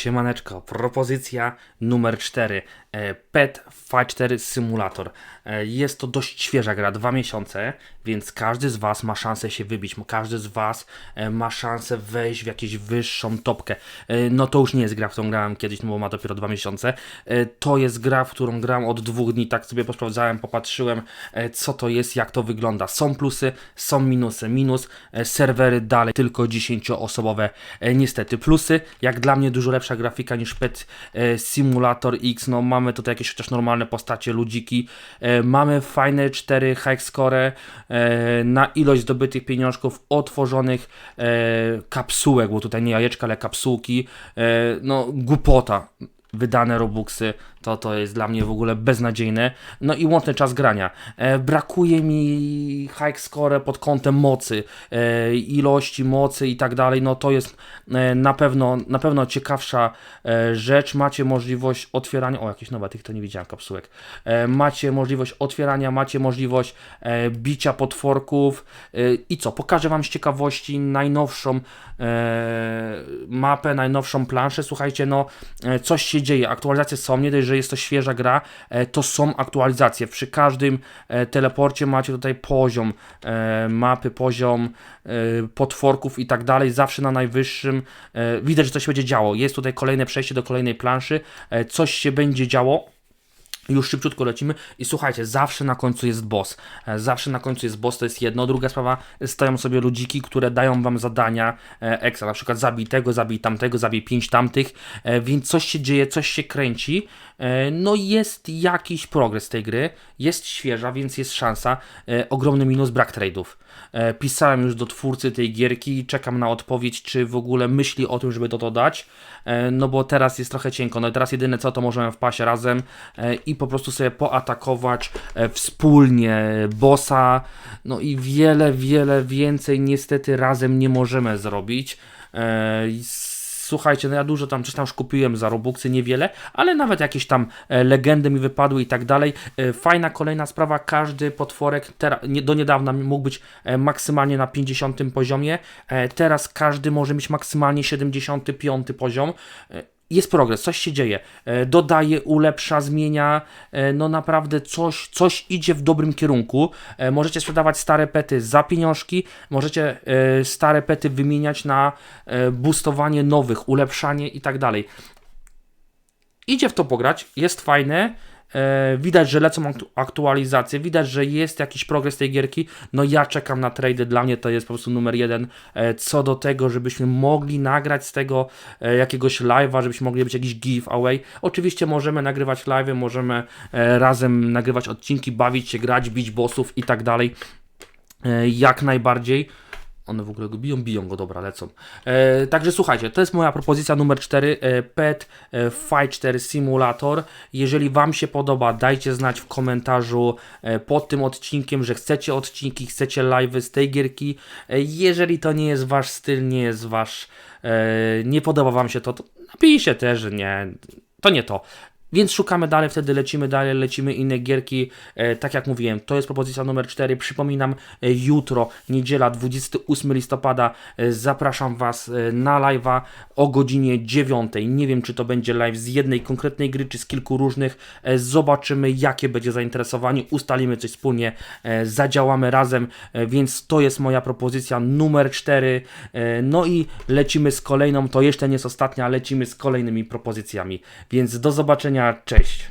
Siemaneczko, propozycja numer 4. e, Pet Fight 4 Simulator. E, Jest to dość świeża gra, dwa miesiące, więc każdy z Was ma szansę się wybić. Każdy z Was e, ma szansę wejść w jakąś wyższą topkę. No to już nie jest gra, w którą grałem kiedyś, no bo ma dopiero dwa miesiące. To jest gra, w którą gram od dwóch dni, tak sobie posprawdzałem, popatrzyłem, co to jest, jak to wygląda. Są plusy, są minusy. Minus, serwery dalej tylko 10-osobowe. E, Niestety, plusy, jak dla mnie dużo lepsza grafika niż Pet e, Simulator X. No mamy tutaj jakieś chociaż normalne postacie, ludziki. E, Mamy fajne 4 high score e, na ilość zdobytych pieniążków, otworzonych kapsułek, bo tutaj nie jajeczka, ale kapsułki. No głupota wydane Robuxy, to to jest dla mnie w ogóle beznadziejne. No i łączny czas grania. E, brakuje mi high score pod kątem mocy, e, ilości mocy i tak dalej. No to jest e, na pewno na pewno ciekawsza e, rzecz. Macie możliwość otwierania, o jakieś nowe, tych to nie widziałem kapsułek. E, macie możliwość otwierania, macie możliwość e, bicia potworków i co? Pokażę wam z ciekawości najnowszą mapę, najnowszą planszę. Słuchajcie, no coś się dzieje. Aktualizacje są, nie dość, że jest to świeża gra, e, to są aktualizacje. Przy każdym e, teleporcie macie tutaj poziom e, mapy, poziom potworków i tak dalej, zawsze na najwyższym. Widać, że coś się będzie działo. Jest tutaj kolejne przejście do kolejnej planszy, coś się będzie działo. Już szybciutko lecimy i słuchajcie, zawsze na końcu jest boss. E, Zawsze na końcu jest boss, to jest jedno. Druga sprawa, stoją sobie ludziki, które dają wam zadania e, ekstra, na przykład zabij tego, zabij tamtego, zabij pięć tamtych, e, więc coś się dzieje, coś się kręci. No jest jakiś progres tej gry, jest świeża, więc jest szansa. Ogromny minus, brak trade'ów. Pisałem już do twórcy tej gierki i czekam na odpowiedź, czy w ogóle myśli o tym, żeby to dodać. No bo teraz jest trochę cienko. No i teraz jedyne co to możemy wpaść razem i po prostu sobie poatakować e, wspólnie bossa. No i wiele, wiele więcej niestety razem nie możemy zrobić. E, Słuchajcie, no ja dużo tam coś tam już kupiłem za Robuxy, niewiele, ale nawet jakieś tam e, legendy mi wypadły i tak dalej. Fajna kolejna sprawa, każdy potworek nie, do niedawna mógł być maksymalnie na 50 poziomie, teraz każdy może mieć maksymalnie 75 poziom. Jest progres, coś się dzieje. E, Dodaje, ulepsza, zmienia. e, No naprawdę coś, coś idzie w dobrym kierunku. E, Możecie sprzedawać stare pety za pieniążki, możecie stare pety wymieniać na boostowanie nowych, ulepszanie i tak dalej. Idzie w to pograć, jest fajne. E, widać, że lecą aktu- aktualizacje, widać, że jest jakiś progres tej gierki. No ja czekam na trady, dla mnie to jest po prostu numer jeden. E, co do tego, żebyśmy mogli nagrać z tego e, jakiegoś live'a, żebyśmy mogli być jakiś giveaway. Oczywiście możemy nagrywać live'y, możemy razem nagrywać odcinki, bawić się, grać, bić bossów i tak dalej. Jak najbardziej. One w ogóle go biją, biją go, dobra, lecą. E, także słuchajcie, to jest moja propozycja numer 4, e, PET e, Fight 4 Simulator. Jeżeli Wam się podoba, dajcie znać w komentarzu e, pod tym odcinkiem, że chcecie odcinki, chcecie live'y z tej gierki. E, jeżeli to nie jest Wasz styl, nie jest Wasz, e, nie podoba Wam się to, to napiszcie też, że nie, to nie to. Więc szukamy dalej, wtedy lecimy dalej, lecimy inne gierki. E, tak jak mówiłem, to jest propozycja numer 4. Przypominam, e, jutro, niedziela, 28 listopada, e, zapraszam Was e, na live'a o godzinie 9. Nie wiem, czy to będzie live z jednej konkretnej gry, czy z kilku różnych. E, zobaczymy, jakie będzie zainteresowanie, ustalimy coś wspólnie, e, zadziałamy razem, e, więc to jest moja propozycja numer 4. E, no i lecimy z kolejną, to jeszcze nie jest ostatnia, lecimy z kolejnymi propozycjami. Więc do cześć.